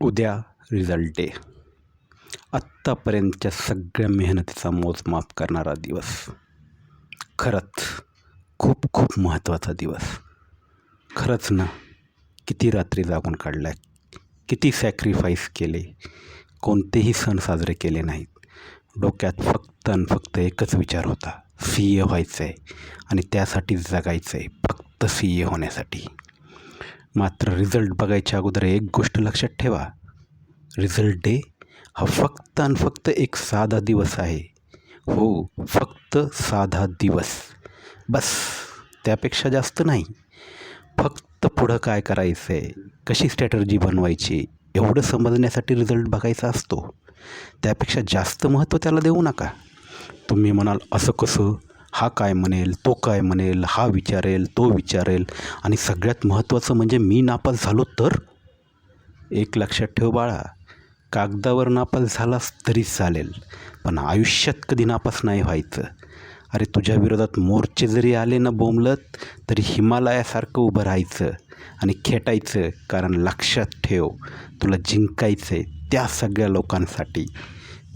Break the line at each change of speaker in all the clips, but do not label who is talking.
उद्या result day आत्तापर्यंतच्या सगळ्या मेहनतीचा मोजमाप करणारा दिवस. खरंच खूप खूप महत्त्वाचा दिवस. खरंच ना किती रात्री जागून काढल्या किती सॅक्रिफाईस केले कोणतेही सण साजरे केले नाहीत. डोक्यात फक्त आणि फक्त एकच विचार होता सी ए व्हायचं आहे आणि त्यासाठी जगायचं आहे फक्त सी ए होण्यासाठी. मात्र रिझल्ट बघायच्या अगोदर एक गोष्ट लक्षात ठेवा. रिझल्ट डे हा फक्त आणि फक्त एक साधा दिवस आहे. हो फक्त साधा दिवस. बस त्यापेक्षा जास्त नाही. फक्त पुढं काय करायचं आहे कशी स्ट्रॅटर्जी बनवायची? एवढं समजण्यासाठी रिझल्ट बघायचा असतो. त्यापेक्षा जास्त महत्त्व त्याला देऊ नका. तुम्ही म्हणाल असं कसं? हा काय म्हणेल तो काय म्हणेल हा विचारेल तो विचारेल. आणि सगळ्यात महत्त्वाचं म्हणजे मी नापास झालो तर? एक लक्षात ठेव बाळा कागदावर नापास झालास तरी चालेल पण आयुष्यात कधी नापास नाही व्हायचं. अरे तुझ्या विरोधात मोर्चे जरी आले ना बोंबलत तरी हिमालयासारखं उभं राहायचं आणि खेटायचं कारण लक्षात ठेव तुला जिंकायचं आहे त्या सगळ्या लोकांसाठी.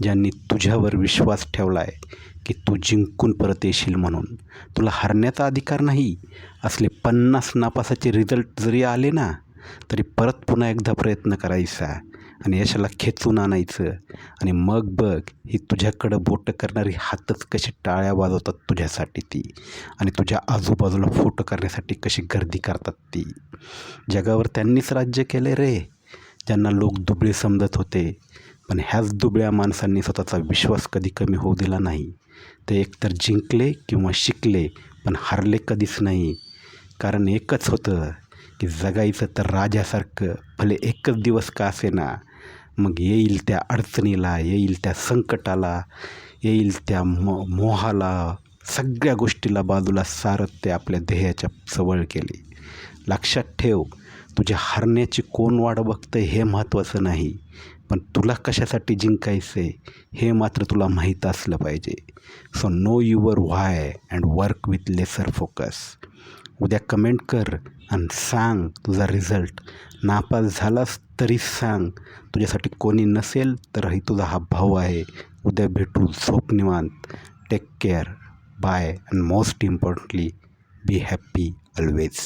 ज्यांनी तुझ्यावर विश्वास ठेवला आहे की तू जिंकून परत येशील म्हणून. तुला हरण्याचा अधिकार नाही. असले पन्नास नापासाचे रिझल्ट जरी आले ना तरी परत पुन्हा एकदा प्रयत्न करायचा आणि यशाला खेचून आणायचं. आणि मग बघ ही तुझ्याकडं बोटं करणारी हातच कशी टाळ्या वाजवतात तुझ्यासाठी ती. आणि तुझ्या आजूबाजूला फोटो करण्यासाठी कशी गर्दी करतात ती. जगावर त्यांनीच राज्य केले रे. ज्यांना लोक दुबळे समजत होते पण ह्याच दुबळ्या माणसांनी स्वतःचा विश्वास कधी कमी होऊ दिला नाही. ते एकतर जिंकले किंवा शिकले पण हरले कधीच नाही. कारण एकच होतं की जगायचं तर राजासारखं भले एकच दिवस का असेना मग येईल त्या अडचणीला येईल त्या संकटाला येईल त्या मो मोहाला सगळ्या गोष्टीला बाजूला सारत ते आपल्या ध्येयाच्या सवळ केले लक्षात ठेव तुझ्या हरण्याची कोण वाट बघतं हे महत्त्वाचं नाही. पण तुला कशासाठी जिंकायचं आहे हे मात्र तुला माहीत असलं पाहिजे. So know your why and work with laser focus उद्या कमेंट कर आणि सांग तुझा रिझल्ट नापास झालास तरी सांग. तुझ्यासाठी कोणी नसेल तरही तुझा हा भाऊ आहे. उद्या भेटू झोप निवांत. Take care bye and most importantly be happy always